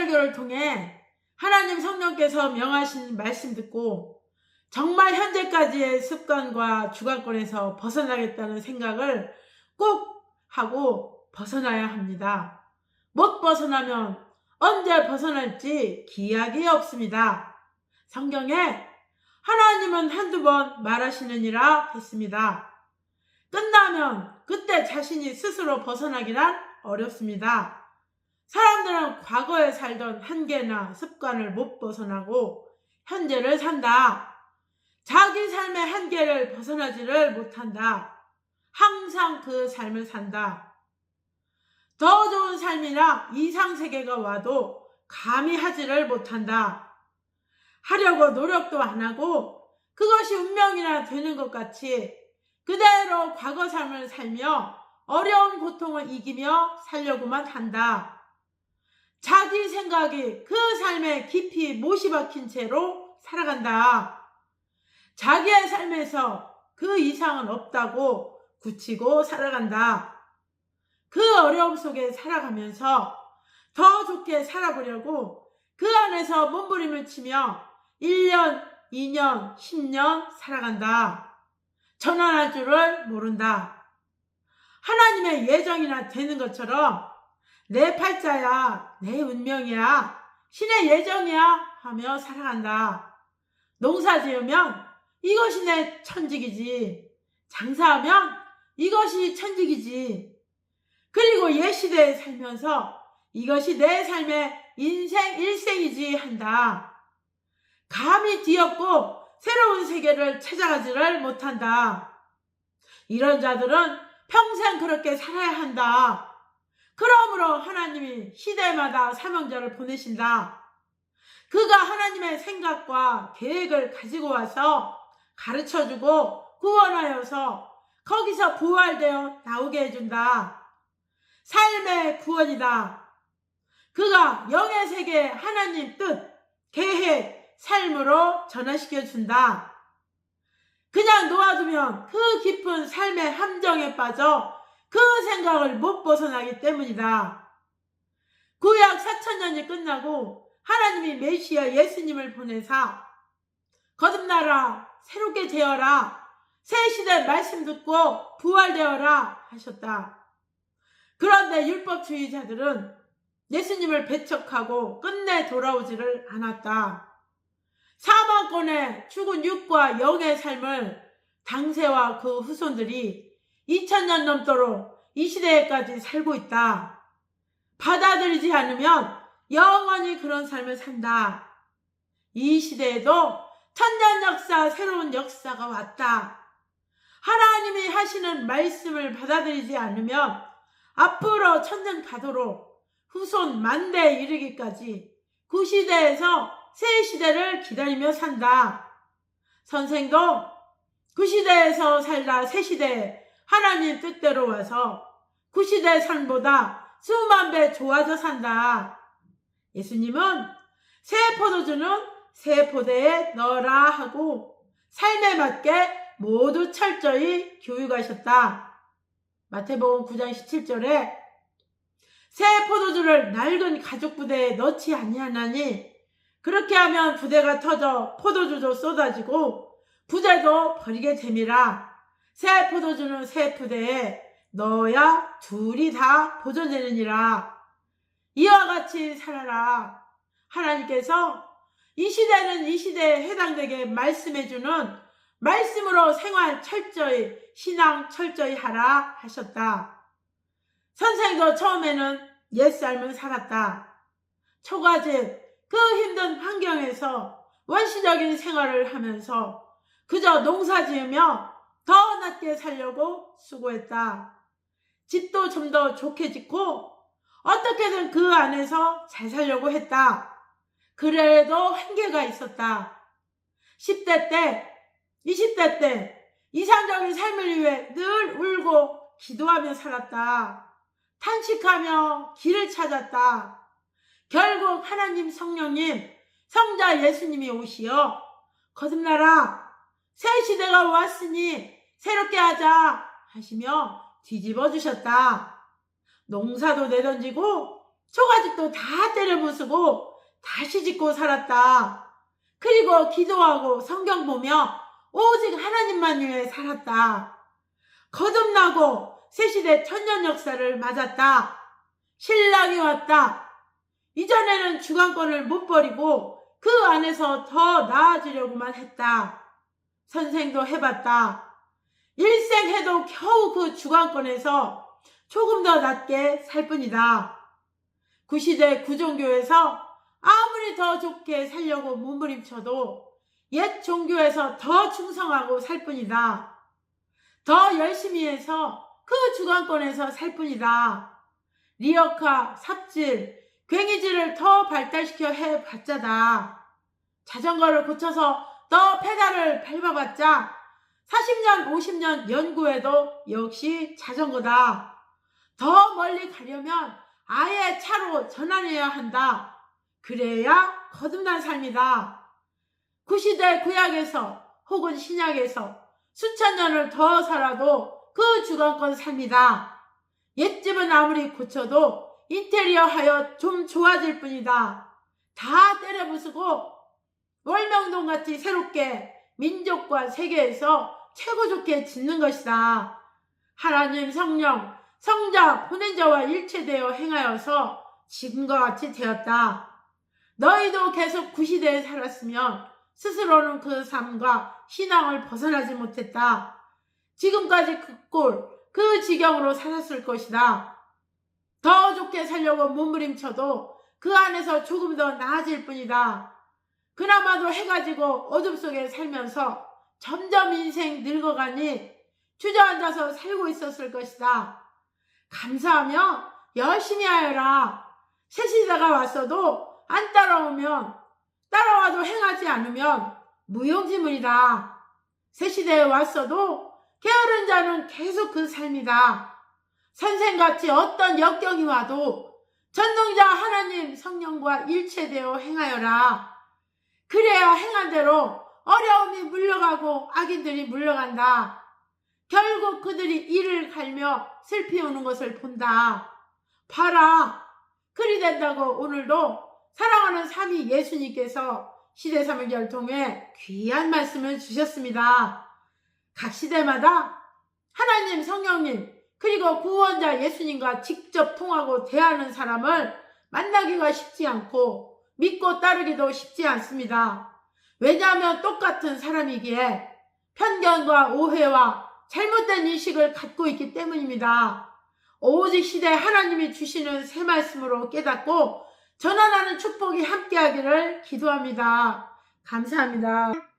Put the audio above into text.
설교를 통해 하나님 성령께서 명하신 말씀 듣고 정말 현재까지의 습관과 주관권에서 벗어나겠다는 생각을 꼭 하고 벗어나야 합니다. 못 벗어나면 언제 벗어날지 기약이 없습니다. 성경에 하나님은 한두 번 말하시느니라 했습니다. 끝나면 그때 자신이 스스로 벗어나기란 어렵습니다. 사람들은 과거에 살던 한계나 습관을 못 벗어나고 현재를 산다. 자기 삶의 한계를 벗어나지를 못한다. 항상 그 삶을 산다. 더 좋은 삶이나 이상세계가 와도 감히 하지를 못한다. 하려고 노력도 안 하고 그것이 운명이나 되는 것 같이 그대로 과거 삶을 살며 어려운 고통을 이기며 살려고만 한다. 자기 생각이 그 삶에 깊이 못이 박힌 채로 살아간다. 자기의 삶에서 그 이상은 없다고 굳히고 살아간다. 그 어려움 속에 살아가면서 더 좋게 살아보려고 그 안에서 몸부림을 치며 1년, 2년, 10년 살아간다. 전환할 줄을 모른다. 하나님의 예정이나 되는 것처럼 내 팔자야, 내 운명이야, 신의 예정이야 하며 살아간다. 농사 지으면 이것이 내 천직이지. 장사하면 이것이 천직이지. 그리고 옛 시대에 살면서 이것이 내 삶의 인생 일생이지 한다. 감히 뒤엎고 새로운 세계를 찾아가지를 못한다. 이런 자들은 평생 그렇게 살아야 한다. 그러므로 하나님이 시대마다 사명자를 보내신다. 그가 하나님의 생각과 계획을 가지고 와서 가르쳐주고 구원하여서 거기서 부활되어 나오게 해준다. 삶의 구원이다. 그가 영의 세계 하나님 뜻, 계획, 삶으로 전환시켜 준다. 그냥 놓아두면 그 깊은 삶의 함정에 빠져 그 생각을 못 벗어나기 때문이다. 구약 4천년이 끝나고 하나님이 메시아 예수님을 보내사 거듭나라 새롭게 되어라 새 시대 말씀 듣고 부활되어라 하셨다. 그런데 율법주의자들은 예수님을 배척하고 끝내 돌아오지를 않았다. 사망권의 죽은 육과 영의 삶을 당세와 그 후손들이 2000년 넘도록 이 시대에까지 살고 있다. 받아들이지 않으면 영원히 그런 삶을 산다. 이 시대에도 천년 역사, 새로운 역사가 왔다. 하나님이 하시는 말씀을 받아들이지 않으면 앞으로 천년 가도록 후손 만대에 이르기까지 그 시대에서 새 시대를 기다리며 산다. 선생도 그 시대에서 살다 새 시대에 하나님 뜻대로 와서 그 시대의 삶보다 수만 배 좋아져 산다. 예수님은 새 포도주는 새 포대에 넣어라 하고 삶에 맞게 모두 철저히 교육하셨다. 마태복음 9장 17절에 새 포도주를 낡은 가죽 부대에 넣지 아니하나니 그렇게 하면 부대가 터져 포도주도 쏟아지고 부대도 버리게 됨이라 새 포도주는 새 부대에 넣어야 둘이 다 보존되느니라 이와 같이 살아라 하나님께서 이 시대는 이 시대에 해당되게 말씀해주는 말씀으로 생활 철저히 신앙 철저히 하라 하셨다. 선생도 처음에는 옛 삶을 살았다. 초가집 그 힘든 환경에서 원시적인 생활을 하면서 그저 농사 지으며 더 낫게 살려고 수고했다. 집도 좀 더 좋게 짓고 어떻게든 그 안에서 잘 살려고 했다. 그래도 한계가 있었다. 10대 때, 20대 때 이상적인 삶을 위해 늘 울고 기도하며 살았다. 탄식하며 길을 찾았다. 결국 하나님 성령님, 성자 예수님이 오시어 거듭나라. 새 시대가 왔으니 새롭게 하자 하시며 뒤집어 주셨다. 농사도 내던지고 초가집도 다 때려 부수고 다시 짓고 살았다. 그리고 기도하고 성경 보며 오직 하나님만 위해 살았다. 거듭나고 새시대 천년 역사를 맞았다. 신랑이 왔다. 이전에는 주관권을 못 버리고 그 안에서 더 나아지려고만 했다. 선생도 해봤다. 일생 해도 겨우 그 주관권에서 조금 더 낮게 살 뿐이다. 구시대 구종교에서 아무리 더 좋게 살려고 몸부림쳐도 옛 종교에서 더 충성하고 살 뿐이다. 더 열심히 해서 그 주관권에서 살 뿐이다. 리어카, 삽질, 괭이질을 더 발달시켜 해봤자다. 자전거를 고쳐서 더 페달을 밟아봤자 40년, 50년 연구해도 역시 자전거다. 더 멀리 가려면 아예 차로 전환해야 한다. 그래야 거듭난 삶이다. 구시대 구약에서 혹은 신약에서 수천 년을 더 살아도 그 주관권 삶이다. 옛집은 아무리 고쳐도 인테리어 하여 좀 좋아질 뿐이다. 다 때려 부수고 월명동 같이 새롭게 민족과 세계에서 최고 좋게 짓는 것이다. 하나님 성령, 성자, 보낸 자와 일체되어 행하여서 지금과 같이 되었다. 너희도 계속 구시대에 살았으면 스스로는 그 삶과 신앙을 벗어나지 못했다. 지금까지 그 꼴, 그 지경으로 살았을 것이다. 더 좋게 살려고 몸부림쳐도 그 안에서 조금 더 나아질 뿐이다. 그나마도 해가지고 어둠 속에 살면서 점점 인생 늙어가니 주저앉아서 살고 있었을 것이다. 감사하며 열심히 하여라. 새 시대가 왔어도 안 따라오면 따라와도 행하지 않으면 무용지물이다. 새 시대에 왔어도 게으른 자는 계속 그 삶이다. 선생같이 어떤 역경이 와도 전능자 하나님 성령과 일체되어 행하여라. 그래야 행한 대로 어려움이 물러가고 악인들이 물러간다. 결국 그들이 이를 갈며 슬피 우는 것을 본다. 봐라. 그리 된다고 오늘도 사랑하는 삼위 예수님께서 시대삼일결 통해 귀한 말씀을 주셨습니다. 각 시대마다 하나님 성령님 그리고 구원자 예수님과 직접 통하고 대하는 사람을 만나기가 쉽지 않고 믿고 따르기도 쉽지 않습니다. 왜냐하면 똑같은 사람이기에 편견과 오해와 잘못된 인식을 갖고 있기 때문입니다. 오직 시대 하나님이 주시는 새 말씀으로 깨닫고 전환하는 축복이 함께하기를 기도합니다. 감사합니다.